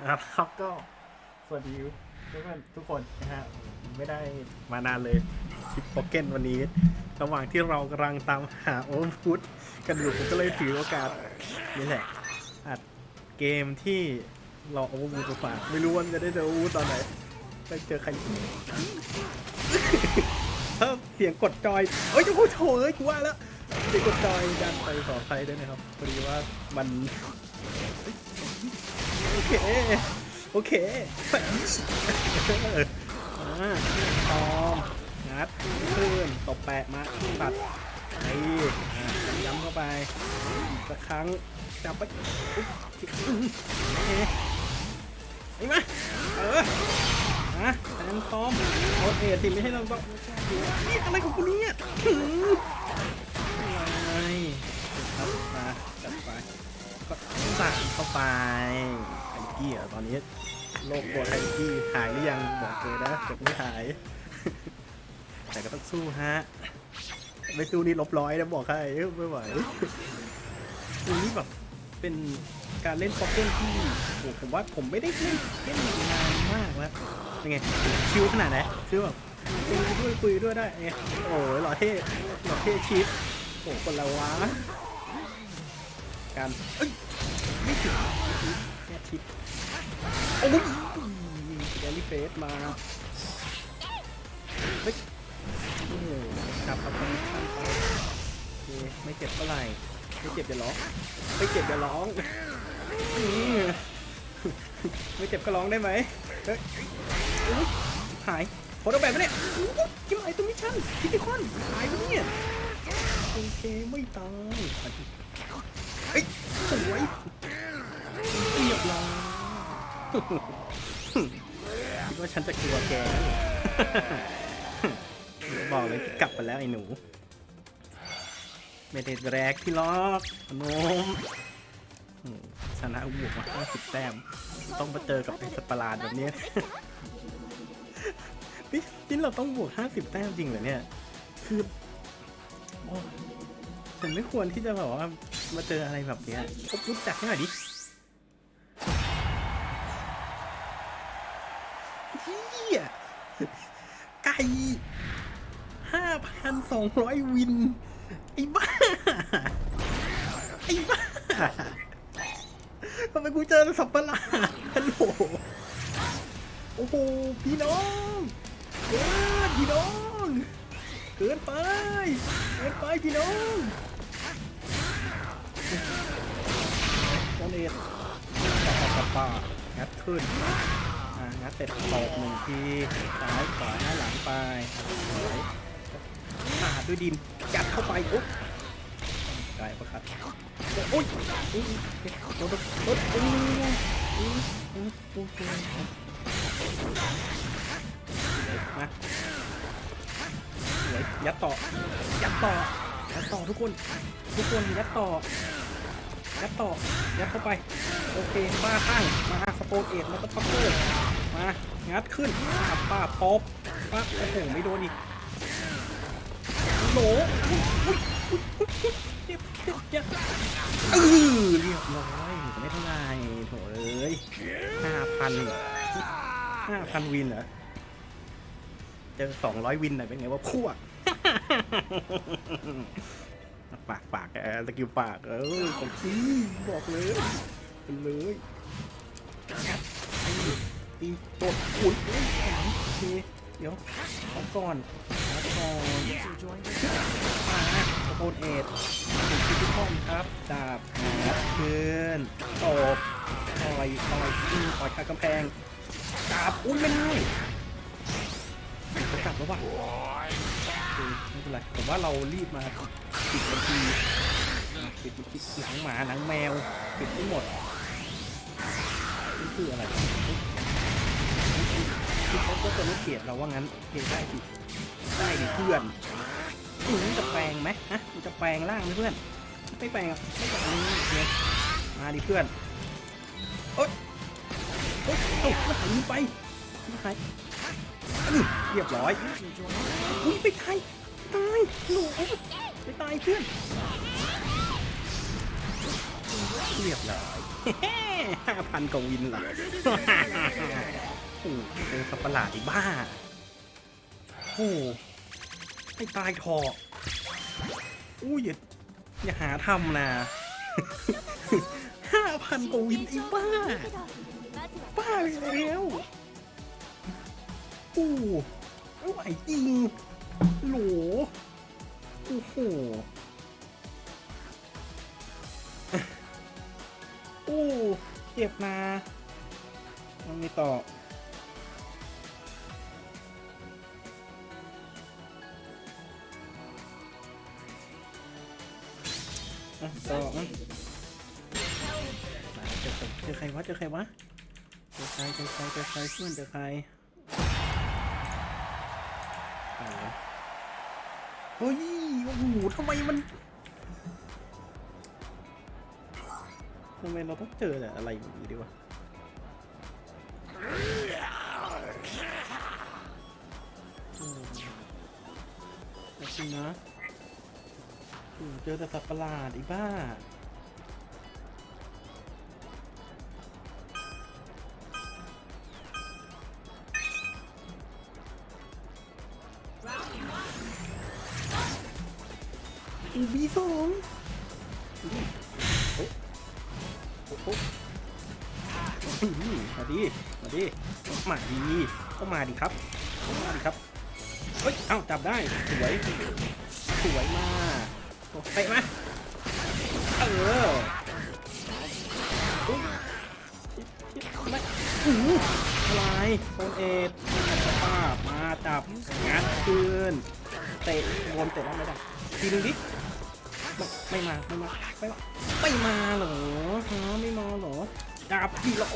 นะครับก็สวัสดีทุกคนทุกคนนะฮะไม่ได้มานานเลยคลิปโปเกนวันนี้ ระหว่างที่เรากำลังตามหาโอเวอร์ฟุตกันอยู่ผมก็เลยถือโอกาสนี่แหละอัดเกมที่เรอโอเวอร์ฟุตมาฝากไม่รู้ว่าจะได้เจอโอเวอร์ฟุตตอนไหนได้เจอใครถ้าเสียงกดจอยเอ้ยจะพูดโถเอ้ยกูว่าแล้ว เสีกดจอยดันไปขอใครด้วยนะครับพอดีว่ามัน โอเค โอเคแฟนอ่าตอมงัดขึ้นตบแปะมาตัดไอ้อ่ย้ำเข้าไปอีกสักครั้งจับไปอุ๊ยโอเคไอ้มาเออมาแทนตอมโอเอสิไม่ให้เราต้องนี่อะไรของกูเนี่ย ไปไอ้กี้อะตอนนี้โลกโกรธไอ้กี้หายหรือยังบอกเลยนะจบไม่หาย แต่ก็ต้องสู้ฮะไม่สู้นี่ลบร้อยนะบอกให้ไม่ไหวอันนี้แบบเป็นการเล่นพ็อกเก็ตที่โอ้ผมว่าผมไม่ได้เล่นเล่นนานมากแล้วยังไงชิวขนาดไหนคือแบบคุยด้วยคุยด้วยได้ไงโอ้ยหล่อเท่หล่อเท่ชิปโอ้คนละวะการเอ้ย ไม่ถึงแค่ทิปโอ้ยเดลิเฟสมาเฮ้ยโอ้โหจับเอาคอมมิชชั่นไปโอเคไม่เจ็บเท่าไหร่ไม่เจ็บอย่าร้องไม่เจ็บอย่าร้องอืมไม่เจ็บก็ร้องได้ไหมเฮ้ยหายโฟโต้แบบนี่ยอุ๊ยจิ้มไอตัวมิชชั่นทิปคอนหายไปเนี่ยโอเคไม่ตาย เฮ้ยสวยเรียบร้อยคิดว่าฉันจะกลัวแกเดี๋ยวบอกเลยกลับไปแล้วไอ้หนู ไม่ได้แรกที่ล็อกพนมอืมชนะบวกมา50แต้ม ต้องมาเจอกับไอ้สัตว์ประหลาดแบบนี้นี่นี่เราต้องบวก 50 แต้มจริงเหรอเนี่ย คือ โอ้ฉันไม่ควรที่จะแบบว่า มาเจออะไรแบบเนี้ยพบรู้จักให้หน่อยดิเฮียไก่ห้าพันสองร้อยวิน ไอ้บ้า ไอ้บ้าทำไมกูเจอสับประหลาดฮัลโหลโอ้โห พี่น้องเกินพี่น้อง เกินไป เกินไปพี่น้อง ตอนเอ็ดปะปะปะงัดขึ้นงัดเสร็จตอกหนึ่งทีซ้ายขวาหน้าหลังไปสวยปาดด้วยดินยัดเข้าไปโอ๊ยได้ปะครับโอ๊ยโอ๊ยโดนโดนโอ๊ยโอ๊ยโอ๊ยโอ๊ยโอ๊ยมาสวยยัดต่อยัดต่อยัดต่อทุกคน ทุกคนยัดต่อ ยัดต่อ ยัดเข้าไป โอเคบ้าข้างมาสโตนเอ็ดแล้วก็ท็อปเปอร์มา งัดขึ้นป้าป้าป๊อปป้าโอ้โหไม่โดนอีกโหลอุ๊ยอุ๊ยอุ๊ยอุ๊ยอุ๊ยเจ็บเจ็บเจ็บเออเรียบร้อยไม่เท่าไหร่โถเอ้ยห้าพันห้าพันวินเหรอเจอสองร้อยวินหน่อยเป็นไงว่าพวก ปากปากแอสกิลปากเออผมชี้บอกเลยเป็นเลยงัดไอ้ตีตดขุนเอ้ยแข็งโอเคเดี๋ยวขอก่อนขอก่อนมาสโตนเอ็ดถึงทุกคนครับดาบงัดขึ้นตบต่อยต่อยอืมต่อยคากำแพงดาบอุ้ยไม่ได้จะกลับแล้ววะโอเค ไม่เป็นไรผมว่าเรารีบมาปิดบัญชีปิดบัญชีหนังหมาหนังแมว ปิดทั้งหมดนี่คืออะไรคือเขาก็จะไม่เกลียดเราว่างั้นเคได้ดิได้ดิเพื่อนอืมจะแปลงไหมฮะมันจะแปลงร่างไหมเพื่อน ไม่แปลงไม่แปลงเนี่ยมาดิเพื่อนโอ๊ยโอ๊ยเอ้ามันหายไปมันหาย อื้อเรียบร้อย อุ้ยไปตายตายหนูไปตายเพื่อน เรียบร้อยห้าพันกวินเหรอโอ้โหเจอสัประหลาดอีบ้า โอ้โหให้ตายเถออุ้ยอย่าอย่าหาทำนะห้าพันกวินอ้บ้า บ้าไปแล้ว โอ้ไม่ไหวจริงโหลโอ้โหโอ้เจ็บนะมันมีต่ออะต่ออะเจอใครเจอใครวะเจอใครวะเจอใครเจอใครเจอใครเพื่อนเจอใคร เฮ้ย โอ้โหทำไมมัน ทำไมเราต้องเจอแต่อะไรอย่างนี้ด้วยวะจริงนะอืมเจอแต่สัตว์ประหลาดอีบ้า บีสองมาดิมาดิมาดีก็มาดิครับมาดิครับ เฮ้ย เอ้า จับได้ สวย สวยมากเตะมาเอออุ๊ยไม่อู้หูอะไรโซนเอ็ดสภามาจับงัดคืนเตะวนเตะได้ไม่ได้ทีนึงดิ ไม่ไม่มาไม่มาไม่มาไม่มาหรอฮะไม่มาหรอจับดีเหรอ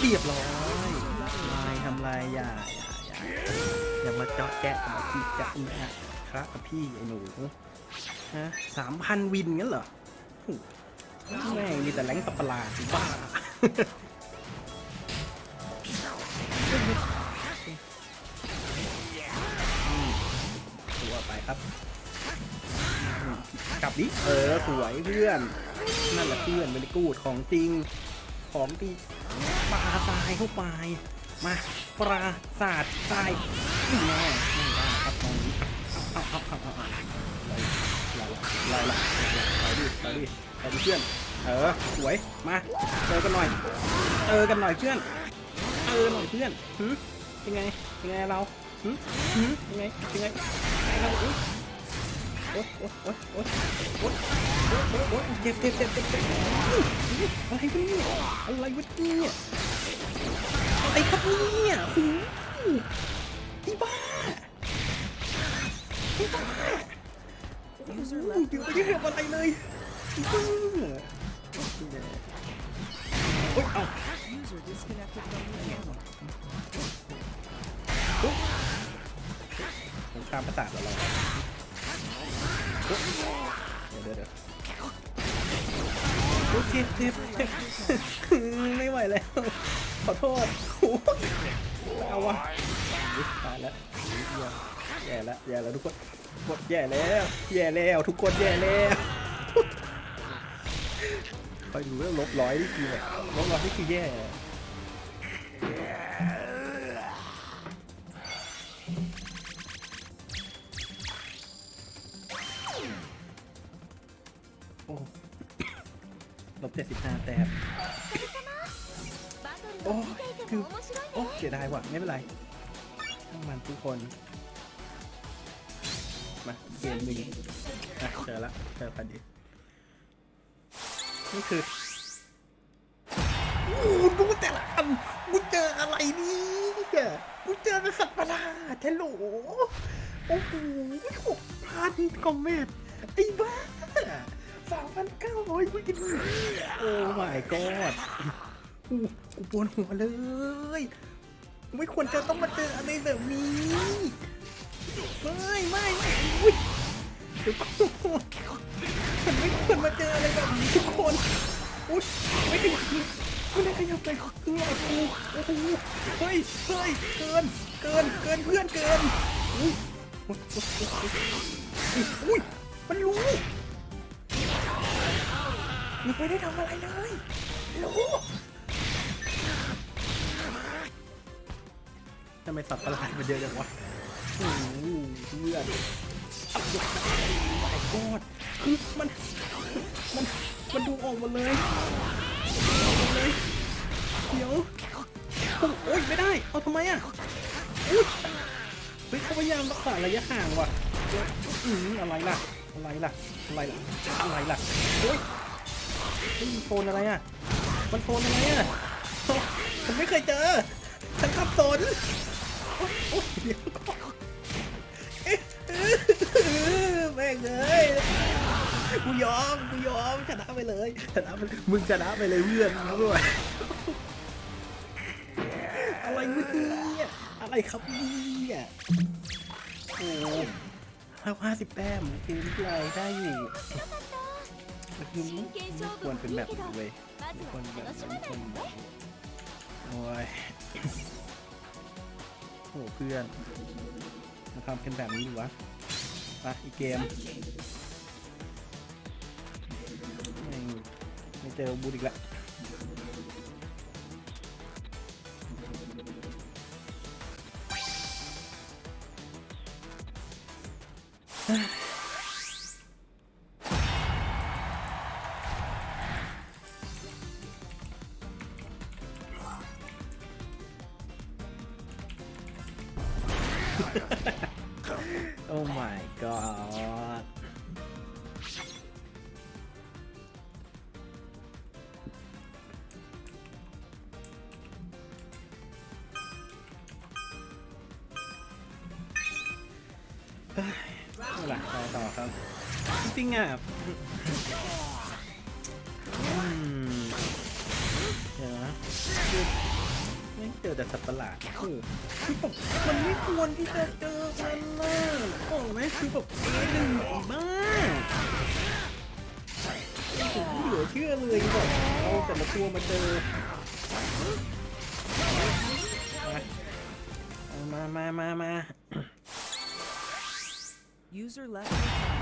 เรียบร้อยลายทำลายอย่าอย่าอย่าอย่ามาเจาะแจ๊ะมาขี้แจ๊ะนะครับพี่ไอ้หนูฮะสามพันวินงั้นเหรอแม่งมีแต่แรงสับปลาสิบ้า ดิเออสวยเพื่อน นั่นแหละเพื่อนเวลิกูดของจริง ของดีปลาทรายเข้าไป มาปลาสาดทรายนี่แน่ไม่ได้ครับตรงนี้เอาเอาเอาเอาเอาไล่ละไล่ละไล่ดิไล่ดิไล่ดิเพื่อน เออสวย มาเจอกันหน่อยเจอกันหน่อยเพื่อนเออหน่อยเพื่อนหืมเป็นไง เป็นไงเราหืมหืมเป็นไงเป็นไง เป็นไงเราอุ๊ย โอ๊ยโอ๊ยโอ๊ยโอ๊ยโอ๊ยโอ๊ยโอ๊ยเจ็บเจ็บเจ็บเจ็บเจ็บอะไรวะเนี่ยอะไรวะเนี่ยอะไรครับเนี่ยหูไอ้บ้าไอ้บ้าโอ้โหอยู่ไม่ได้ทำอะไรเลยบ้าโอ๊ยเอาผมข้ามประสาทแล้วเรา เดี๋ยวเดี๋ยวโอเคเจ็บเจ็บไม่ไหวแล้ว ขอโทษโอ้ยเอาวะตายแล้วแย่แล้วแย่แล้วทุกคนหมดแย่แล้วแย่แล้วทุกคนแย่แล้วคอยดูแล้วลบร้อยนี่คือแบบลบร้อยนี่คือแย่ ลบเจ็ดสิบห้าแต้มโอ้คือโอ้เสียดายว่ะ ไม่เป็นไรช่างมันทุกคน มาเกมหนึ่งอะเจอละเจอพอดีนี่คือโอ้ดูแต่ละอันกูเจออะไรเนี่ยกูเจอเป็นสัตว์ประหลาดแทโหลโอ้โหหกพันคอมเมนต์ไอ้บ้าสาม พันเก้าร้อยวินโอ้ my god กูปวดหัวเลย ไม่ควรจะต้องมาเจออะไรแบบนี้ไม่ไม่ไม่อุ๊ยทุกคนมันไม่ควรมาเจออะไรแบบนี้ทุกคนอุ้ยไม่ขยับไม่ได้ขยับเลยคือหลอดกูโอ้โหเฮ้ยเฮ้ยเกินเกินเกินเพื่อนเกินอุ้ยอุ้ยอุ้ยอุ้ยอุ้ยมันรู้ ยังไม่ได้ทำอะไรเลยรู้ทำไมสัตว์ประหลาดมันเยอะจังวะโอ้โหเพื่อนอับดุกไอ้กอดคือมัน มัน มันดูออกหมดเลยออกหมดเลย เดี๋ยวโอ้ยไม่ได้ เอาทำไมอะอุ้ยเฮ้ยเขาพยายามรักษาระยะห่างว่ะอืมอะไรล่ะ อะไรล่ะ อะไรล่ะ อะไรล่ะ โอ้ย มันโซนอะไรอะ มันโซนอะไรอะ ผมไม่เคยเจอฉันขับโซนโอ๊ยโอ๊ยเดี๋ยวก่อนแม่งเลยกูยอมกูยอมชนะไปเลยชนะมึงชนะไปเลยเพื่อนมึงด้วยอะไรเนี่ยอะไรครับเนี่ยโอ้ห้าห้าสิบแต้มเกมที่ไรได้อยู่ มันไม่ควรเป็นแบบนี้เว้ยไม่ควรแบบนี้ไม่ควรแบบนี้โอ้ยโอ้เพื่อนมาทำเป็นแบบนี้ดีวะไปอีกเกมไม่ไม่เจอบูดอีกแล้ว เอาล่ะต่อต่อครับ จริงๆอะเดี๋ยวนะคือไม่เจอแต่สัตว์ประหลาดคือคือแบบมันไม่ควรที่จะเจอมันนะโอ้ไหมคือแบบเอหนึ่งไอ้บ้าผมไม่เหลือเชื่อเลยแบบเอาแต่ละตัวมาเจอมามามามา User left your channel.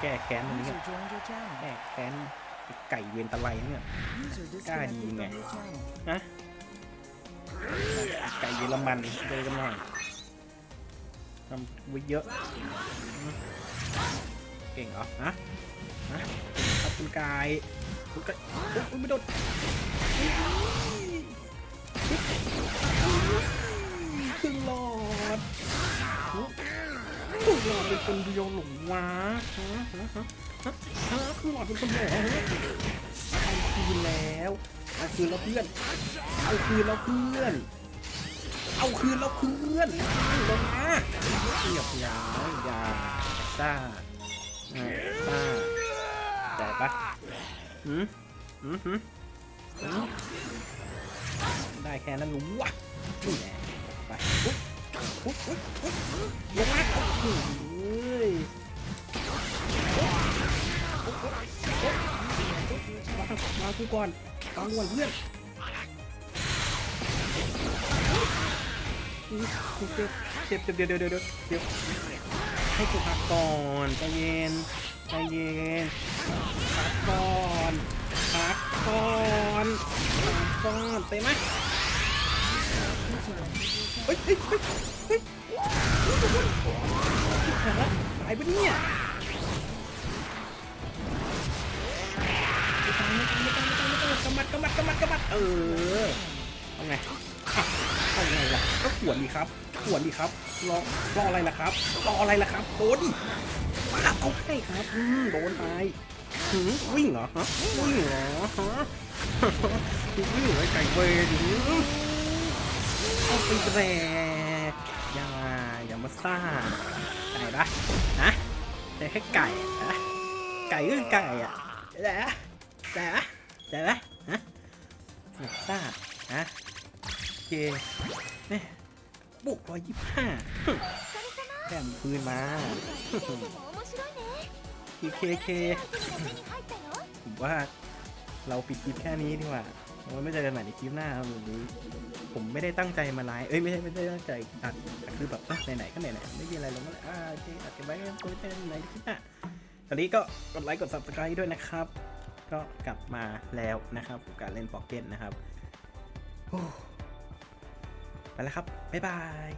แก้แค้นมันนี้ User joined your channel. แก้แค้นไอ้ไก่เวียนตะไลเนี่ย User God, disconnected you from man. your channel. นะไก่เยอรมันเจอกันหน่อยทำไว้เยอะอืมเก่งเหรอฮะฮะครับคุณกายคุณกายโอ๊ยโอ๊ยไม่โดน เป็นคนเดียวหลงวะฮะฮะฮะฮะครึ่งหลอดเป็นคนเดียวเหรอเอาคืนแล้วเอาคืนแล้วเพื่อน เอาคืนแล้วเพื่อน เอาคืนแล้วเพื่อนลงมาเรียบร้อยอย่าซ่าซ่าได้ปะหืมหืมหืมได้แค่นั้นรู้วะไป ลงมาโอ้ยมามากูก่อนมากูก่อนเพื่อนเจ็บเจ็บเจ็บเดี๋ยวเดี๋ยวเดี๋ยวเดี๋ยวให้กูพักก่อนใจเย็นใจเย็นพักก่อนพักก่อนพักก่อนเตะไหม เฮ้ยเฮ้ยเฮ้ยเฮ้ยหาตายปะเนี่ยไม่ตายไม่ตายไม่ตายไม่ตายไม่ตายกำมัดกำมัดกำมัดกำมัดเออเอาไงอะเอาไงล่ะก็ขวนดีครับขวนดีครับรอรออะไรล่ะครับรออะไรล่ะครับโดนดิมาเอาให้ครับอืมโดนไปหืมวิ่งเหรอฮะวิ่งเหรอฮะวิ่งเหรอไอ้ไก่เวร เอาไปแบกอย่าอย่ามาซ่าไก่ปะฮะแต่แค่ไก่อะไก่ก็คือไก่อะแต่แต่แต่ปะฮะอย่าซ่าฮะโอเคเนี่ยบุกร้อยยี่ห้าแถมปืนมาพีเคเคผมว่าเราปิดคลิปแค่นี้ดีกว่า เราไม่เจอกันใหม่ในคลิปหน้าครับวันนี้ผมไม่ได้ตั้งใจมาไลฟ์เอ้ยไม่ใช่ไม่ได้ตั้งใจอัดแต่คือแบบอะไหนๆก็ไหนๆไม่มีอะไรลงก็เลยอ่าโอเคอัดกันไว้ก็ไว้เจอกันในคลิปหน้าตอนนี้ก็กดไลค์กด subscribe ด้วยนะครับ ก็กลับมาแล้วนะครับกับการเล่นพ็อกเก็ตนะครับไปแล้วครับบ๊ายบาย